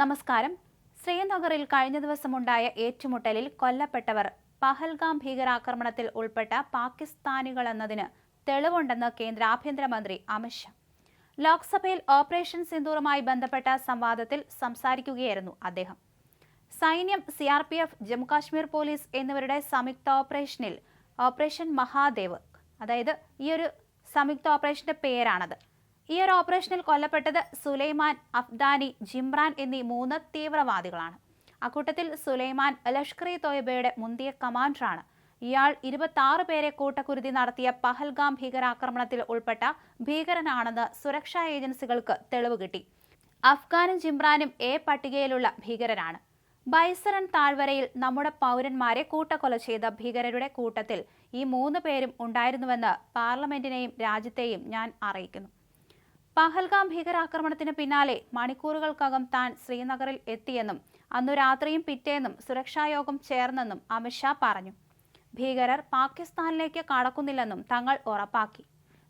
നമസ്കാരം. ശ്രീനഗറിൽ കഴിഞ്ഞ ദിവസമുണ്ടായ ഏറ്റുമുട്ടലിൽ കൊല്ലപ്പെട്ടവർ പഹൽഗാം ഭീകരാക്രമണത്തിൽ ഉൾപ്പെട്ട പാകിസ്ഥാനികളെന്നതിന് തെളിവുണ്ടെന്ന് കേന്ദ്ര ആഭ്യന്തരമന്ത്രി അമിത്ഷാ ലോക്സഭയിൽ ഓപ്പറേഷൻ സിന്ദൂറുമായി ബന്ധപ്പെട്ട സംവാദത്തിൽ സംസാരിക്കുകയായിരുന്നു അദ്ദേഹം. സൈന്യം C R P F Jammu Kashmir police എന്നിവരുടെ സംയുക്ത ഓപ്പറേഷനിൽ ഓപ്പറേഷൻ മഹാദേവ് അതായത് ഈ ഒരു സംയുക്ത ഓപ്പറേഷന്റെ പേരാണത്. ഈ ഒരു ഓപ്പറേഷനിൽ കൊല്ലപ്പെട്ടത് സുലൈമാൻ അഫ്ദാനി ജിംറാൻ എന്നീ മൂന്ന് തീവ്രവാദികളാണ്. അക്കൂട്ടത്തിൽ സുലൈമാൻ ലഷ്കർ ഇ തോയബയുടെ മുന്തിയ കമാൻഡറാണ്. ഇയാൾ ഇരുപത്തി പേരെ കൂട്ടക്കുരുതി നടത്തിയ പഹൽഗാം ഭീകരാക്രമണത്തിൽ ഉൾപ്പെട്ട ഭീകരനാണെന്ന് സുരക്ഷാ ഏജൻസികൾക്ക് തെളിവ് കിട്ടി. അഫ്ഗാനും ജിംറാനും എ പട്ടികയിലുള്ള ഭീകരരാണ്. ബൈസറൻ താഴ്വരയിൽ നമ്മുടെ പൗരന്മാരെ കൂട്ടക്കൊല ചെയ്ത ഭീകരരുടെ കൂട്ടത്തിൽ ഈ മൂന്ന് പേരും ഉണ്ടായിരുന്നുവെന്ന് പാർലമെന്റിനെയും രാജ്യത്തെയും ഞാൻ അറിയിക്കുന്നു. പഹൽഗാം ഭീകരാക്രമണത്തിന് പിന്നാലെ മണിക്കൂറുകൾക്കകം താൻ ശ്രീനഗറിൽ എത്തിയെന്നും അന്നു രാത്രിയും പിറ്റേന്നും സുരക്ഷായോഗം ചേർന്നെന്നും അമിത്ഷാ പറഞ്ഞു. ഭീകരർ പാകിസ്ഥാനിലേക്ക് കടക്കുന്നില്ലെന്നും തങ്ങൾ ഉറപ്പാക്കി.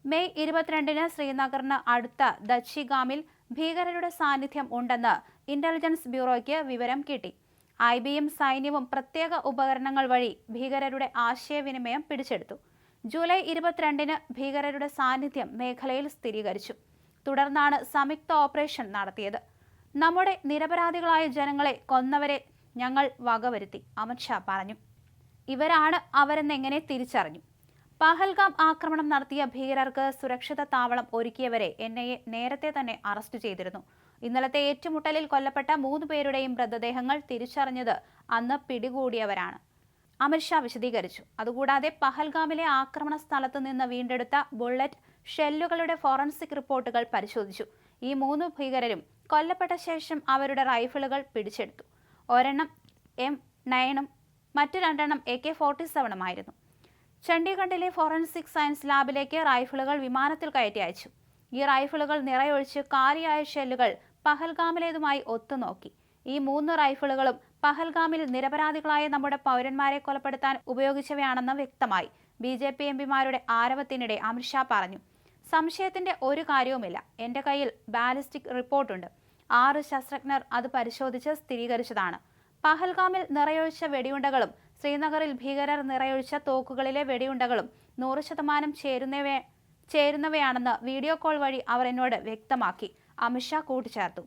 മെയ് ഇരുപത്തിരണ്ടിന് ശ്രീനഗറിന് അടുത്ത ദച്ചിഗാമിൽ ഭീകരരുടെ സാന്നിധ്യം ഉണ്ടെന്ന് ഇന്റലിജൻസ് ബ്യൂറോയ്ക്ക് വിവരം കിട്ടി. ഐ ബിയും സൈന്യവും പ്രത്യേക ഉപകരണങ്ങൾ വഴി ഭീകരരുടെ ആശയവിനിമയം പിടിച്ചെടുത്തു. ജൂലൈ ഇരുപത്തിരണ്ടിന് ഭീകരരുടെ സാന്നിധ്യം മേഖലയിൽ സ്ഥിരീകരിച്ചു. തുടർന്നാണ് സംയുക്ത ഓപ്പറേഷൻ നടത്തിയത്. നമ്മുടെ നിരപരാധികളായ ജനങ്ങളെ കൊന്നവരെ ഞങ്ങൾ വകവരുത്തി അമിത്ഷാ പറഞ്ഞു. ഇവരാണ് അവരെന്നെങ്ങനെ തിരിച്ചറിഞ്ഞു? പഹൽഗാം ആക്രമണം നടത്തിയ ഭീകരർക്ക് സുരക്ഷിത താവളം ഒരുക്കിയവരെ എൻ ഐ എ നേരത്തെ തന്നെ അറസ്റ്റ് ചെയ്തിരുന്നു. ഇന്നലത്തെ ഏറ്റുമുട്ടലിൽ കൊല്ലപ്പെട്ട മൂന്ന് പേരുടെയും മൃതദേഹങ്ങൾ തിരിച്ചറിഞ്ഞത് അന്ന് പിടികൂടിയവരാണ്. അമിത്ഷാ വിശദീകരിച്ചു. അതുകൂടാതെ പഹൽഗാമിലെ ആക്രമണ സ്ഥലത്ത് നിന്ന് വീണ്ടെടുത്ത ബുള്ളറ്റ് ഷെല്ലുകളുടെ ഫോറൻസിക് റിപ്പോർട്ടുകൾ പരിശോധിച്ചു. ഈ മൂന്ന് ഭീകരരും കൊല്ലപ്പെട്ട ശേഷം അവരുടെ റൈഫിളുകൾ പിടിച്ചെടുത്തു. ഒരെണ്ണം എം നയനും മറ്റു രണ്ടെണ്ണം എ കെ ഫോർട്ടി സെവനുമായിരുന്നു ചണ്ഡീഗഡിലെ ഫോറൻസിക് സയൻസ് ലാബിലേക്ക് റൈഫിളുകൾ വിമാനത്തിൽ കയറ്റി അയച്ചു. ഈ റൈഫിളുകൾ നിറയൊഴിച്ച് കാലിയായ ഷെല്ലുകൾ പഹൽഗാമിലേതുമായി ഒത്തുനോക്കി. ഈ മൂന്ന് റൈഫിളുകളും പഹൽഗാമിൽ നിരപരാധികളായ നമ്മുടെ പൗരന്മാരെ കൊലപ്പെടുത്താൻ ഉപയോഗിച്ചവയാണെന്ന് വ്യക്തമായി. ബി ജെ പി എംപിമാരുടെ ആരവത്തിനിടെ അമിത്ഷാ പറഞ്ഞു സംശയത്തിന്റെ ഒരു കാര്യവുമില്ല. എന്റെ കയ്യിൽ ബാലിസ്റ്റിക് റിപ്പോർട്ടുണ്ട്. ആറ് ശാസ്ത്രജ്ഞർ അത് പരിശോധിച്ച് സ്ഥിരീകരിച്ചതാണ്. പഹൽഗാമിൽ നിറയൊഴിച്ച വെടിയുണ്ടകളും ശ്രീനഗറിൽ ഭീകരർ നിറയൊഴിച്ച തോക്കുകളിലെ വെടിയുണ്ടകളും നൂറ് ശതമാനം ചേരുന്നവ ചേരുന്നവയാണെന്ന് വീഡിയോ കോൾ വഴി അവർ എന്നോട് വ്യക്തമാക്കി. അമിത്ഷാ കൂട്ടിച്ചേർത്തു.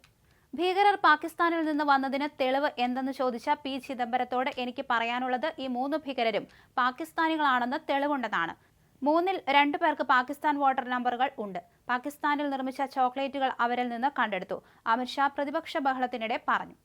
ഭീകരർ പാകിസ്ഥാനിൽ നിന്ന് വന്നതിന് തെളിവ് എന്തെന്ന് ചോദിച്ച പി ചിദംബരത്തോട് എനിക്ക് പറയാനുള്ളത് ഈ മൂന്ന് ഭീകരരും പാകിസ്ഥാനികളാണെന്ന് തെളിവുണ്ടെന്നാണ്. മൂന്നിൽ രണ്ടു പേർക്ക് പാകിസ്ഥാൻ വോട്ടർ നമ്പറുകൾ ഉണ്ട്. പാകിസ്ഥാനിൽ നിർമ്മിച്ച ചോക്ലേറ്റുകൾ അവരിൽ നിന്ന് കണ്ടെടുത്തു. അമിത്ഷാ പ്രതിപക്ഷ ബഹളത്തിനിടെ പറഞ്ഞു.